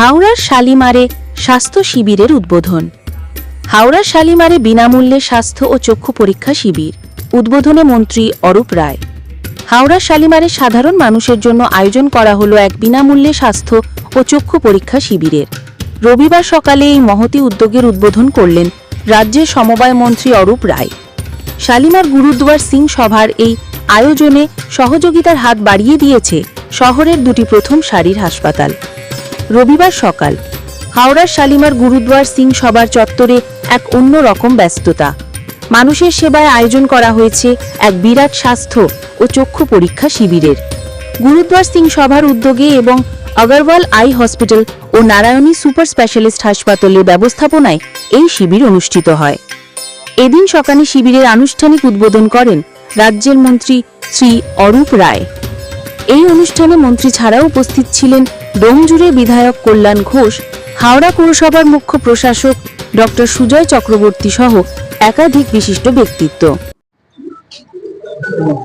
হাওড়ার শালিমারে স্বাস্থ্য শিবিরের উদ্বোধন। হাওড়ার শালিমারে বিনামূল্যে স্বাস্থ্য ও চক্ষু পরীক্ষা শিবির। উদ্বোধনে মন্ত্রী অরূপ রায়। হাওড়ার শালিমারে সাধারণ মানুষের জন্য আয়োজন করা হলো এক বিনামূল্যে স্বাস্থ্য ও চক্ষু পরীক্ষা শিবিরের। রবিবার সকালে এই মহতি উদ্যোগের উদ্বোধন করলেন রাজ্যের সমবায় মন্ত্রী অরূপ রায়। শালিমার গুরুদ্বার সিং সভার এই আয়োজনে সহযোগিতার হাত বাড়িয়ে দিয়েছে শহরের দুটি প্রথম সারির হাসপাতাল। রবিবার সকাল। হাওড়ার শালিমার গুরুদ্বার সিং সভার চত্বরে এক অন্য রকম ব্যস্ততা। মানুষের সেবায় আয়োজন করা হয়েছে এক বিরাট স্বাস্থ্য ও চক্ষু পরীক্ষা শিবিরের। গুরুদ্বার সিং সভার উদ্যোগে এবং অগরওয়াল আই হসপিটাল ও নারায়ণী সুপার স্পেশালিস্ট হাসপাতালের ব্যবস্থাপনায় এই শিবির অনুষ্ঠিত হয়। এদিন সকালে শিবিরের আনুষ্ঠানিক উদ্বোধন করেন রাজ্যের মন্ত্রী শ্রী অরূপ রায়। এই অনুষ্ঠানে মন্ত্রী ছাড়াও উপস্থিত ছিলেন ডোমজুড়ে বিধায়ক কল্যাণ ঘোষ, হাওড়া পৌরসভার মুখ্য প্রশাসক ডক্টর সুজয় চক্রবর্তী সহ একাধিক বিশিষ্ট ব্যক্তিত্ব।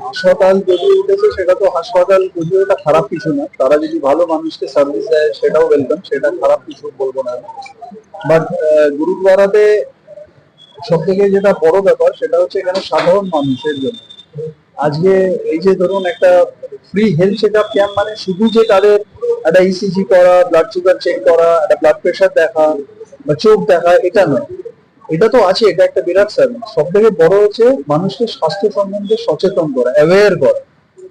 হাসপাতাল যদি উঠেছে, সেটা তো হাসপাতাল যদিও এটা খারাপ কিছু না, তারা যদি ভালো মানুষকে সার্ভিস দেয়, সেটাও ওয়েলকাম সেটা খারাপ কিছু বলব না বাট গুরুদ্বারাতে সব থেকে যেটা বড় ব্যাপার, সেটা হচ্ছে এখানে সাধারণ মানুষের জন্য। আজকে এই যে ধরুন একটা free health check up camp মানে শুধু যে তাদের একটা ইসিজি করা ব্লাড সুগার চেক করা, একটা ব্লাড প্রেশার দেখা বা চোখ দেখা, এটা নয়। এটা তো আছে, এটা একটা বিরাট সার্ভিস সব থেকে বড় হচ্ছে মানুষকে স্বাস্থ্য সম্বন্ধে সচেতন করা অ্যাওয়ার করা।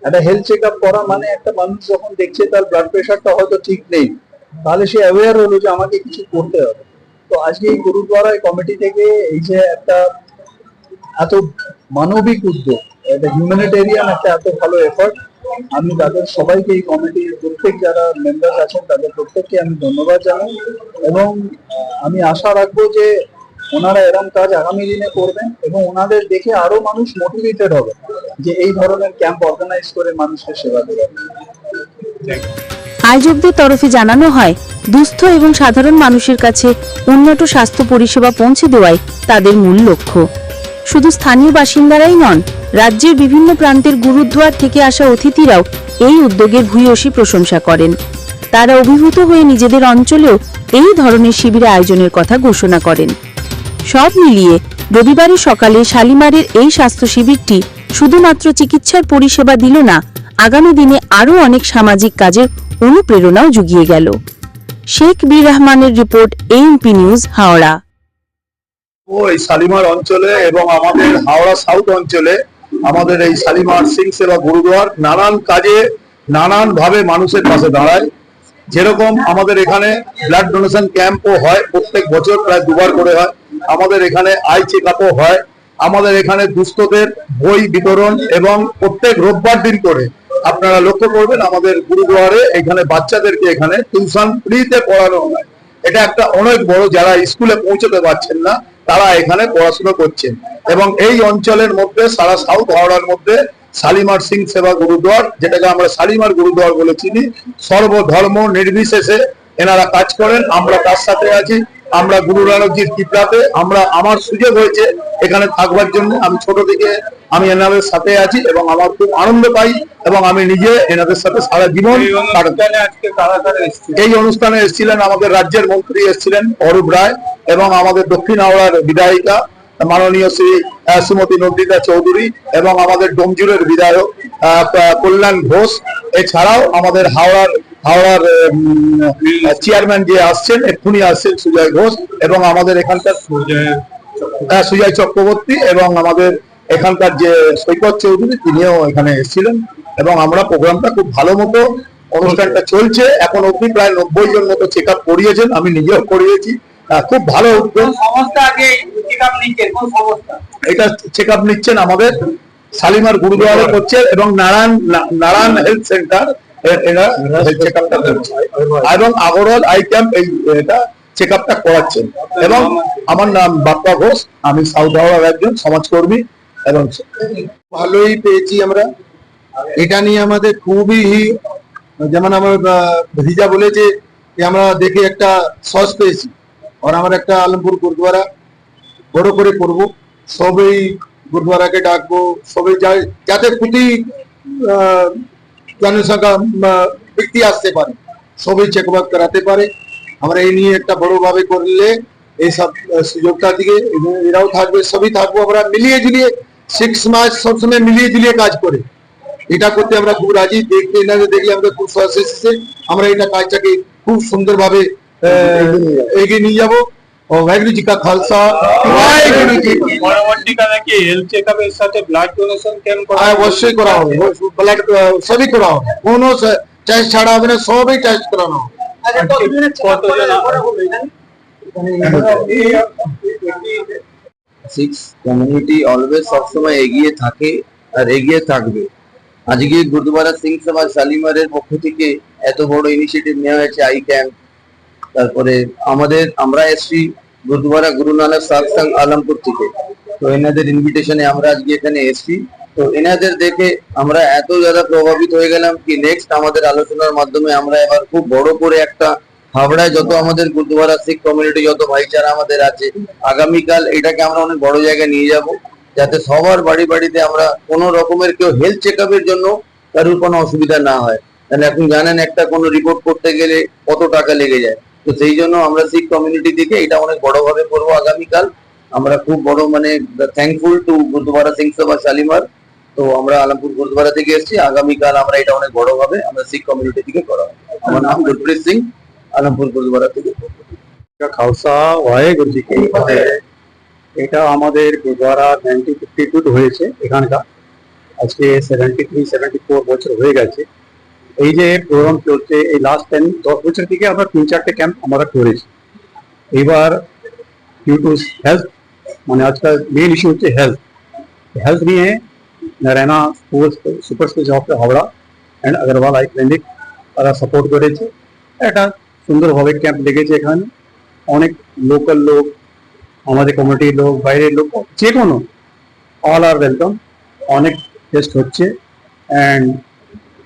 একটা হেলথ চেক আপ করা মানে একটা মানুষ যখন দেখছে তার ব্লাড প্রেশারটা হয়তো ঠিক নেই, তাহলে সে অ্যাওয়ার হলো যে আমাকে কিছু করতে হবে। তো আজকে এই গুরুদ্বারা কমিটি থেকে এই যে একটা এত মানবিক উদ্যোগ একটা হিউম্যানিটেরিয়ান একটা এত ভালো এফার্ট আমি তাদের সবাইকে এই কমিটির প্রত্যেক যারা মেম্বার আছেন, তাদের প্রত্যেককে আমি ধন্যবাদ জানাই এবং আমি আশা রাখব যে ওনারা এরকম কাজ আগামী দিনে করবেন এবং ওনাদের দেখে আরও মানুষ মোটিভেটেড হবে যে এই ধরনের ক্যাম্প অর্গানাইজ করে মানুষকে সেবা দেবে আয়োজকদের তরফে জানানো হয়, দুস্থ এবং সাধারণ মানুষের কাছে উন্নত স্বাস্থ্য পরিষেবা পৌঁছে দেওয়াই তাদের মূল লক্ষ্য। শুধু স্থানীয় বাসিন্দারাই নন রাজ্যের বিভিন্ন প্রান্তের গুরুদ্বার থেকে আসা অতিথিরাও এই উদ্যোগের ভূয়সী প্রশংসা করেন। তারা অভিভূত হয়ে নিজেদের অঞ্চলেও এই ধরনের শিবির আয়োজনের কথা ঘোষণা করেন। সব মিলিয়ে রবিবারের সকালে শালিমারের এই স্বাস্থ্য শিবিরটি শুধুমাত্র চিকিৎসার পরিষেবা দিল না, আগামী দিনে আরও অনেক সামাজিক কাজের অনুপ্রেরণাও জুগিয়ে গেল। শেখ বীর রহমানের রিপোর্ট, এএমপি নিউজ, হাওড়া। ওই শালিমার অঞ্চলে এবং আমাদের হাওড়া সাউথ অঞ্চলে আমাদের এই শালিমার সিং সেবা গুরুদুয়ার নানান কাজে নানান ভাবে মানুষের পাশে দাঁড়ায়। যেরকম আমাদের এখানে ব্লাড ডোনেশন ক্যাম্পও হয়, প্রত্যেক বছর প্রায় দুবার করে হয়। আমাদের এখানে আই চেক আপও হয়। আমাদের এখানে দুস্থদের বই বিতরণ এবং প্রত্যেক রোববার দিন করে। আপনারা লক্ষ্য করবেন, আমাদের গুরুদুয়ারে এখানে বাচ্চাদেরকে এখানে টিউশন ফ্রিতে পড়ানো হয়। এটা একটা অনেক বড়, যারা স্কুলে পৌঁছতে পারছেন না তারা এখানে পড়াশোনা করছেন। এবং এই অঞ্চলের মধ্যে, সারা সাউথ হাওড়ার মধ্যে, শালিমার সিং সেবা গুরুদ্বার, যেটাকে আমরা শালিমার গুরুদ্বার বলে চিনি, সর্বধর্ম নির্বিশেষে এনারা কাজ করেন। আমরা তার সাথে আছি। আমরা গুরু নানকজির কৃপাতে আমরা আমার সুযোগ হয়েছে এখানে থাকবার জন্য। আমি ছোট থেকে আমি এনাদের সাথে আছি এবং আমার খুব আনন্দ পাই এবং আমি নিজে এনাদের সাথে সারা জীবন এই অনুষ্ঠানে এসেছিলেন আমাদের রাজ্যের মন্ত্রী এসেছিলেন অরূপ রায় এবং আমাদের দক্ষিণ হাওড়ার বিধায়িকা মাননীয় শ্রী শ্রীমতী নন্দিতা চৌধুরী এবং আমাদের ডোমজুরের বিধায়ক কল্যাণ ঘোষ এছাড়াও আমাদের হাওড়ার হাওড়ার চেয়ারম্যান যে আসছেন এক্ষুনি আসছেন সুজয় ঘোষ এবং আমাদের এখানকার সুজয় চক্রবর্তী। এবং আমাদের এখানকার যে সৈকত চৌধুরী তিনিও এখানে এসেছিলেন এবং আমরা প্রোগ্রামটা খুব ভালো মতো অনুষ্ঠানটা চলছে। এখন অব্দি প্রায় নব্বই জন মতো চেক আপ করিয়েছেন আমি নিজেও করিয়েছি। খুব ভালো উদ্যোগ। এটা চেক আপ নিচ্ছেন? আমাদের শালিমার গুরুদুয়ারে করছে এবং নারায়ণ নারায়ণ হেলথ সেন্টার এরা হেলথ চেক আপটা করছে। এবং আগরওয়াল আই ক্যাম্প এই এটা চেক আপটা করাচ্ছেন। এবং আমার নাম বাপ্পা ঘোষ আমি সাউথ হাওড়ার একজন সমাজকর্মী এবং ভালোই পেয়েছি আমরা। এটা নিয়ে আমাদের খুবই যেমন আমার ভিজা বলেছে যে আমরা দেখে একটা সস পেয়েছি। আর আমার একটা আলমপুর গুরুদ্বারা বড় করে করব সবই গুরুদ্বারাকে ডাকবো সবাই যা- যাতে প্রতি জনসংখ্যা ব্যক্তি আসতে পারে সবই চেক আপ করাতে পারে আমরা এই নিয়ে একটা বড়ভাবে করলে এই সব সুযোগটা দিকে এরাও থাকবে সবই থাকব আমরা মিলিয়ে ঝুলিয়ে সিক্স মাস সবসময় মিলিয়ে ঝুলিয়ে কাজ করে এটা করতে আমরা খুব রাজি দেখতে এনাদের দেখলে আমাদের খুব সহজ আমরা এটা কাজটাকে খুব সুন্দরভাবে এগিয়ে নিয়ে যাব ও ওয়াইগুরু জি কা খালসা ওয়াইগুরু জি পরবর্তী কালে কি হেলথ চেকআপের সাথে ব্লাড ডোনেশন ক্যাম্প করা হয় অবশ্যই করা হবে ব্লাড সবই করা হবে কোনো টেস্ট ছাড়া হবে না সবই টেস্ট করানো সিক্স কমিউনিটি অলওয়েজ সবসময় এগিয়ে থাকে আর এগিয়ে থাকবে আজকে গুরুদুয়ারা সিং সমাজ শালিমারের পক্ষ থেকে এত বড় ইনিশিয়েটিভ নেওয়া হয়েছে আই ক্যাম্প তারপরে আমাদের, আমরা এসছি গুরুদুয়ারা গুরু নানক সাতসং আলমপুর থেকে। তো এনাদের ইনভিটেশনে আমরা আজকে এখানে এসছি। তো এনাদের দেখে আমরা এত যারা প্রভাবিত হয়ে গেলাম কি নেক্সট আমাদের আলোচনার মাধ্যমে আমরা এবার খুব বড় করে একটা হাবড়ায় যত আমাদের গুরুদুয়ারা শিখ কমিউনিটি যত ভাইচারা আমাদের আছে, আগামীকাল এটাকে আমরা অনেক বড় জায়গায় নিয়ে যাব, যাতে সবার বাড়ি বাড়িতে আমরা কোনো রকমের কেউ হেলথ চেক জন্য কারোর কোনো অসুবিধা না হয়। তাহলে এখন জানেন, একটা কোনো রিপোর্ট করতে গেলে কত টাকা লেগে যায়। তো সেই জন্য আমরা শিখ কমিউনিটি থেকে এটা অনেক বড়ভাবে করব আগামীকাল। আমরা খুব বড় মানে থ্যাঙ্কফুল টু গুরুদুয়ারা সিং সভা শালিমার তো আমরা আলমপুর গুরুদুয়ারা থেকে এসেছি। আগামীকাল আমরা এটা অনেক বড়ভাবে আমরা শিখ কমিউনিটি থেকে করা। আমার নাম গুরপ্রীত সিং আলমপুর গুরুদুয়ারা থেকে। খালসা ওয়াহেগুরু জি কি। এটা আমাদের গুরুদ্বারা নাইনটিন ফিফটি টু হয়েছে এখানকার। আজকে সেভেন্টি থ্রি সেভেন্টি ফোর বছর হয়ে গেছে। এই যে প্রোগ্রাম চলছে, এই লাস্ট টেন দশ বছর থেকে আমরা তিন, চারটে ক্যাম্প আমরা করেছি। এবার ডিউ টু হেলথ মানে আজকাল মেন ইস্যু হচ্ছে হেলথ হেলথ নিয়ে Narayana super special Howrah and Agarwal eye clinic তারা সাপোর্ট করেছে। একটা সুন্দরভাবে ক্যাম্প লেগেছে এখানে। অনেক লোকাল লোক, আমাদের কমিটির লোক, বাইরের লোক যে কোনো অল আর ওয়েলকাম অনেক টেস্ট হচ্ছে। অ্যান্ড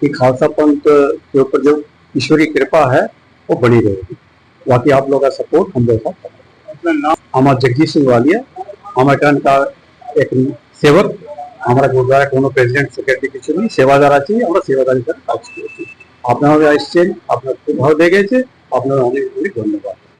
कि खालसा पंथ के ऊपर जो ईश्वरी कृपा है वो बनी रहेगी बाकी आप लोगों का सपोर्ट हम लोग का আমার জগদীশ সিং ওয়ালিয়া আমার এখানকার এক সেবক আমরা গুরুদ্বারা কোনো প্রেসিডেন্ট সেক্রেটারি কিছু নেই সেবাদার আছি আমরা সেবাদার হিসাবে কাজ করেছি আপনারা এসছেন আপনার খুব ভালো লেগেছে আপনার অনেক অনেক ধন্যবাদ